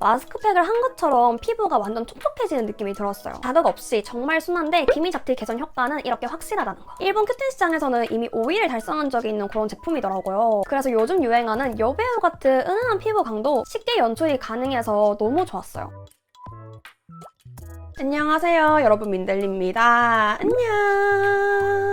마스크팩을 한 것처럼 피부가 완전 촉촉해지는 느낌이 들었어요. 자극 없이 정말 순한데 기미 잡티 개선 효과는 이렇게 확실하다는 거. 일본 큐틴 시장에서는 이미 5위를 달성한 적이 있는 그런 제품이더라고요. 그래서 요즘 유행하는 여배우 같은 은은한 피부 강도 쉽게 연출이 가능해서 너무 좋았어요. 안녕하세요. 여러분 민델리입니다. 안녕.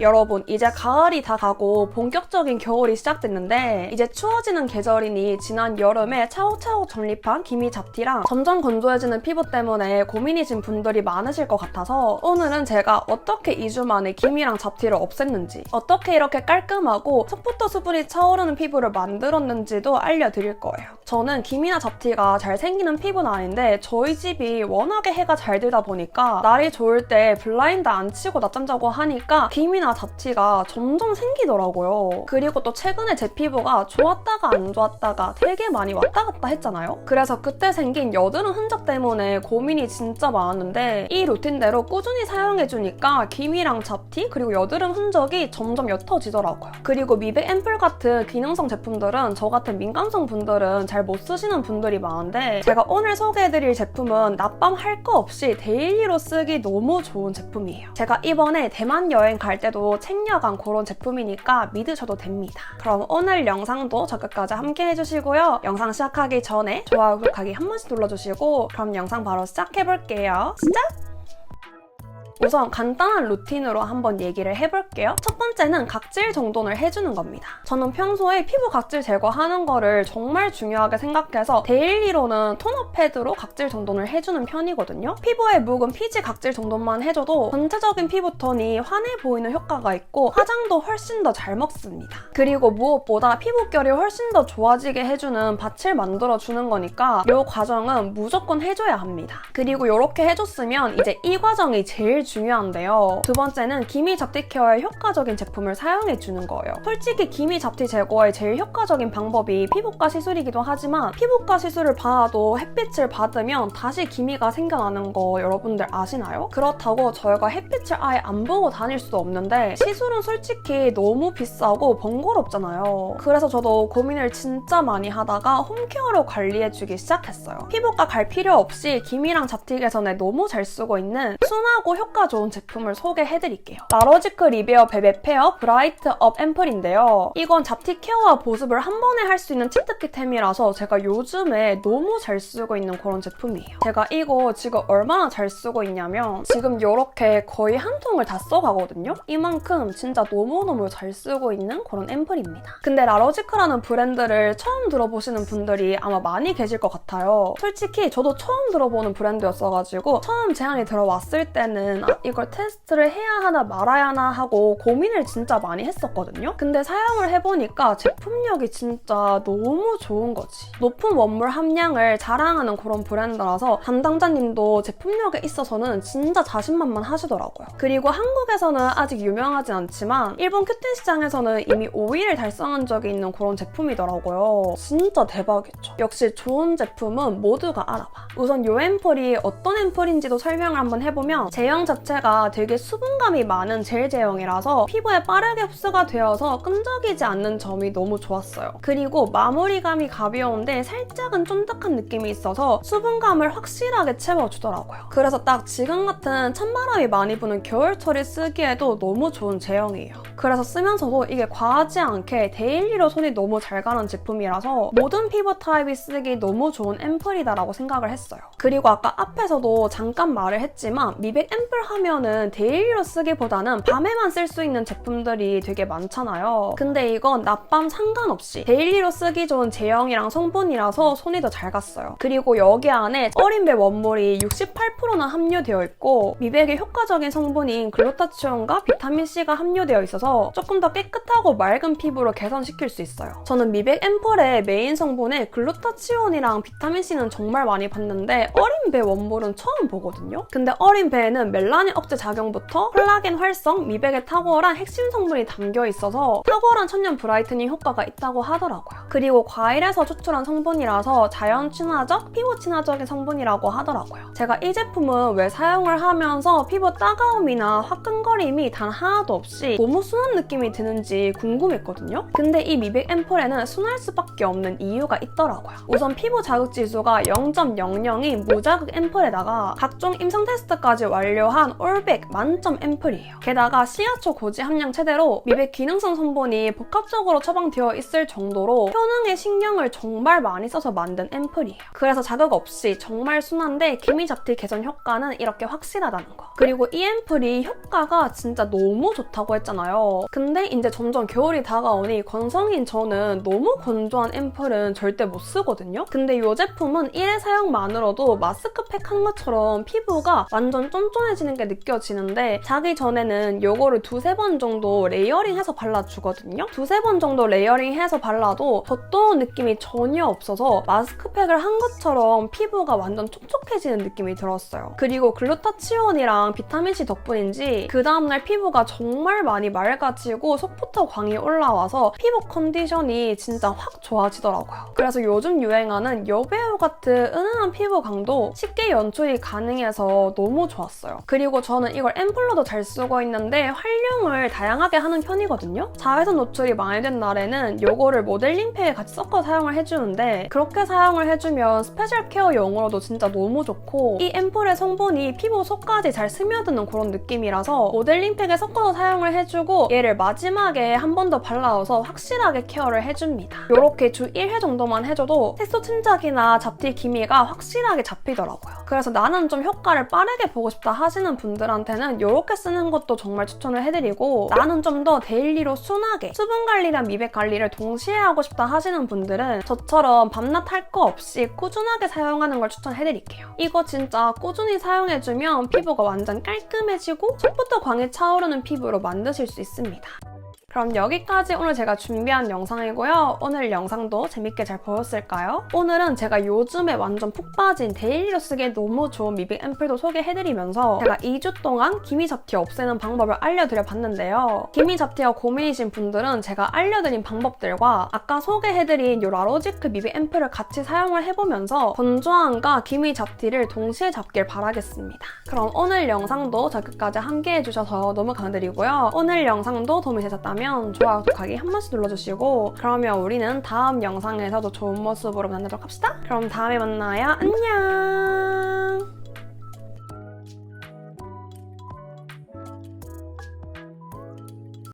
여러분, 이제 가을이 다 가고 본격적인 겨울이 시작됐는데 이제 추워지는 계절이니 지난 여름에 차곡차곡 정립한 기미 잡티랑 점점 건조해지는 피부 때문에 고민이신 분들이 많으실 것 같아서 오늘은 제가 어떻게 2주 만에 기미랑 잡티를 없앴는지 어떻게 이렇게 깔끔하고 속부터 수분이 차오르는 피부를 만들었는지도 알려드릴 거예요. 저는 기미나 잡티가 잘 생기는 피부는 아닌데 저희 집이 워낙에 해가 잘 들다 보니까 날이 좋을 때 블라인드 안 치고 낮잠 자고 하니까 기미나 잡티가 점점 생기더라고요. 그리고 또 최근에 제 피부가 좋았다가 안 좋았다가 되게 많이 왔다 갔다 했잖아요. 그래서 그때 생긴 여드름 흔적 때문에 고민이 진짜 많았는데 이 루틴대로 꾸준히 사용해주니까 기미랑 잡티 그리고 여드름 흔적이 점점 옅어지더라고요. 그리고 미백 앰플 같은 기능성 제품들은 저 같은 민감성 분들은 잘 못 쓰시는 분들이 많은데 제가 오늘 소개해드릴 제품은 낮밤 할 거 없이 데일리로 쓰기 너무 좋은 제품이에요. 제가 이번에 대만 여행 갈때 도 챙겨간 그런 제품이니까 믿으셔도 됩니다. 그럼 오늘 영상도 저 끝까지 함께 해주시고요. 영상 시작하기 전에 좋아요, 구독하기 한 번씩 눌러주시고 그럼 영상 바로 시작해볼게요. 시작! 우선 간단한 루틴으로 한번 얘기를 해볼게요. 첫 번째는 각질 정돈을 해주는 겁니다. 저는 평소에 피부 각질 제거하는 거를 정말 중요하게 생각해서 데일리로는 토너 패드로 각질 정돈을 해주는 편이거든요. 피부에 묵은 피지 각질 정돈만 해줘도 전체적인 피부 톤이 환해 보이는 효과가 있고 화장도 훨씬 더 잘 먹습니다. 그리고 무엇보다 피부결이 훨씬 더 좋아지게 해주는 밭을 만들어주는 거니까 이 과정은 무조건 해줘야 합니다. 그리고 이렇게 해줬으면 이제 이 과정이 제일 중요한데요. 두 번째는 기미 잡티 케어에 효과적인 제품을 사용해 주는 거예요. 솔직히 기미 잡티 제거에 제일 효과적인 방법이 피부과 시술이기도 하지만 피부과 시술을 받아도 햇빛을 받으면 다시 기미가 생겨나는 거 여러분들 아시나요? 그렇다고 저희가 햇빛을 아예 안 보고 다닐 수도 없는데 시술은 솔직히 너무 비싸고 번거롭잖아요. 그래서 저도 고민을 진짜 많이 하다가 홈케어로 관리해주기 시작했어요. 피부과 갈 필요 없이 기미랑 잡티 개선에 너무 잘 쓰고 있는 순하고 효과 좋은 제품을 소개해드릴게요. 라로지크 리베어 베베 페어 브라이트 업 앰플인데요. 이건 잡티 케어와 보습을 한 번에 할 수 있는 치트키템이라서 제가 요즘에 너무 잘 쓰고 있는 그런 제품이에요. 제가 이거 지금 얼마나 잘 쓰고 있냐면 지금 이렇게 거의 한 통을 다 써가거든요. 이만큼 진짜 너무너무 잘 쓰고 있는 그런 앰플입니다. 근데 라로지크라는 브랜드를 처음 들어보시는 분들이 아마 많이 계실 것 같아요. 솔직히 저도 처음 들어보는 브랜드였어가지고 처음 제안이 들어왔을 때는 아, 이걸 테스트를 해야 하나 말아야 하나 하고 고민을 진짜 많이 했었거든요. 근데 사용을 해보니까 제품력이 진짜 너무 좋은 거지. 높은 원물 함량을 자랑하는 그런 브랜드라서 담당자님도 제품력에 있어서는 진짜 자신만만 하시더라고요. 그리고 한국에서는 아직 유명하진 않지만 일본 큐틴 시장에서는 이미 5위를 달성한 적이 있는 그런 제품이더라고요. 진짜 대박이죠. 역시 좋은 제품은 모두가 알아봐. 우선 이 앰플이 어떤 앰플인지도 설명을 한번 해보면 제형 자체가 되게 수분감이 많은 젤 제형이라서 피부에 빠르게 흡수가 되어서 끈적이지 않는 점이 너무 좋았어요. 그리고 마무리감이 가벼운데 살짝은 쫀득한 느낌이 있어서 수분감을 확실하게 채워주더라고요. 그래서 딱 지금 같은 찬바람이 많이 부는 겨울철에 쓰기에도 너무 좋은 제형이에요. 그래서 쓰면서도 이게 과하지 않게 데일리로 손이 너무 잘 가는 제품이라서 모든 피부 타입이 쓰기 너무 좋은 앰플이다라고 생각을 했어요. 그리고 아까 앞에서도 잠깐 말을 했지만 미백 앰플 하면은 데일리로 쓰기보다는 밤에만 쓸 수 있는 제품들이 되게 많잖아요. 근데 이건 낮밤 상관없이 데일리로 쓰기 좋은 제형이랑 성분이라서 손이 더 잘 갔어요. 그리고 여기 안에 어린 배 원물이 68%나 함유되어 있고 미백에 효과적인 성분인 글루타치온과 비타민C가 함유되어 있어서 조금 더 깨끗하고 맑은 피부로 개선시킬 수 있어요. 저는 미백 앰플의 메인 성분에 글루타치온이랑 비타민C는 정말 많이 봤는데 어린 배 원물은 처음 보거든요. 근데 어린 배에는 멜라 닌 억제 작용부터 콜라겐 활성, 미백에 탁월한 핵심 성분이 담겨 있어서 탁월한 천연 브라이트닝 효과가 있다고 하더라고요. 그리고 과일에서 추출한 성분이라서 자연 친화적, 피부 친화적인 성분이라고 하더라고요. 제가 이 제품은 왜 사용을 하면서 피부 따가움이나 화끈거림이 단 하나도 없이 너무 순한 느낌이 드는지 궁금했거든요. 근데 이 미백 앰플에는 순할 수밖에 없는 이유가 있더라고요. 우선 피부 자극 지수가 0.00인 무자극 앰플에다가 각종 임상 테스트까지 완료한 올백 만점 앰플이에요. 게다가 시야초 고지 함량 최대로 미백 기능성 성분이 복합적으로 처방되어 있을 정도로 효능에 신경을 정말 많이 써서 만든 앰플이에요. 그래서 자극 없이 정말 순한데 기미 잡티 개선 효과는 이렇게 확실하다는 거. 그리고 이 앰플이 효과가 진짜 너무 좋다고 했잖아요. 근데 이제 점점 겨울이 다가오니 건성인 저는 너무 건조한 앰플은 절대 못 쓰거든요. 근데 이 제품은 1회 사용만으로도 마스크팩 한 것처럼 피부가 완전 쫀쫀해지는 게 느껴지는데 자기 전에는 요거를 두세 번 정도 레이어링해서 발라주거든요. 두세 번 정도 레이어링해서 발라도 겉도는 느낌이 전혀 없어서 마스크팩을 한 것처럼 피부가 완전 촉촉해지는 느낌이 들었어요. 그리고 글루타치온이랑 비타민C 덕분인지 그 다음날 피부가 정말 많이 맑아지고 속부터 광이 올라와서 피부 컨디션이 진짜 확 좋아지더라고요. 그래서 요즘 유행하는 여배우 같은 은은한 피부 강도 쉽게 연출이 가능해서 너무 좋았어요. 저는 이걸 앰플로도 잘 쓰고 있는데 활용을 다양하게 하는 편이거든요. 자외선 노출이 많이 된 날에는 요거를 모델링팩에 같이 섞어 사용을 해주는데 그렇게 사용을 해주면 스페셜 케어용으로도 진짜 너무 좋고 이 앰플의 성분이 피부 속까지 잘 스며드는 그런 느낌이라서 모델링팩에 섞어서 사용을 해주고 얘를 마지막에 한 번 더 발라서 확실하게 케어를 해줍니다. 이렇게 주 1회 정도만 해줘도 색소 침착이나 잡티 기미가 확실하게 잡히더라고요. 그래서 나는 좀 효과를 빠르게 보고 싶다 하시는 분들한테는 이렇게 쓰는 것도 정말 추천을 해드리고 나는 좀 더 데일리로 순하게 수분 관리랑 미백 관리를 동시에 하고 싶다 하시는 분들은 저처럼 밤낮 할 거 없이 꾸준하게 사용하는 걸 추천해드릴게요. 이거 진짜 꾸준히 사용해주면 피부가 완전 깔끔해지고 속부터 광이 차오르는 피부로 만드실 수 있습니다. 그럼 여기까지 오늘 제가 준비한 영상이고요. 오늘 영상도 재밌게 잘 보였을까요? 오늘은 제가 요즘에 완전 푹 빠진 데일리로 쓰기에 너무 좋은 미백 앰플도 소개해드리면서 제가 2주 동안 기미 잡티 없애는 방법을 알려드려 봤는데요. 기미 잡티가 고민이신 분들은 제가 알려드린 방법들과 아까 소개해드린 이 라로지크 미백 앰플을 같이 사용을 해보면서 건조함과 기미 잡티를 동시에 잡길 바라겠습니다. 그럼 오늘 영상도 저 끝까지 함께 해주셔서 너무 감사드리고요. 오늘 영상도 도움이 되셨다면 좋아요, 구독하기 한 번씩 눌러주시고 그러면 우리는 다음 영상에서도 좋은 모습으로 만나도록 합시다. 그럼 다음에 만나요. 안녕!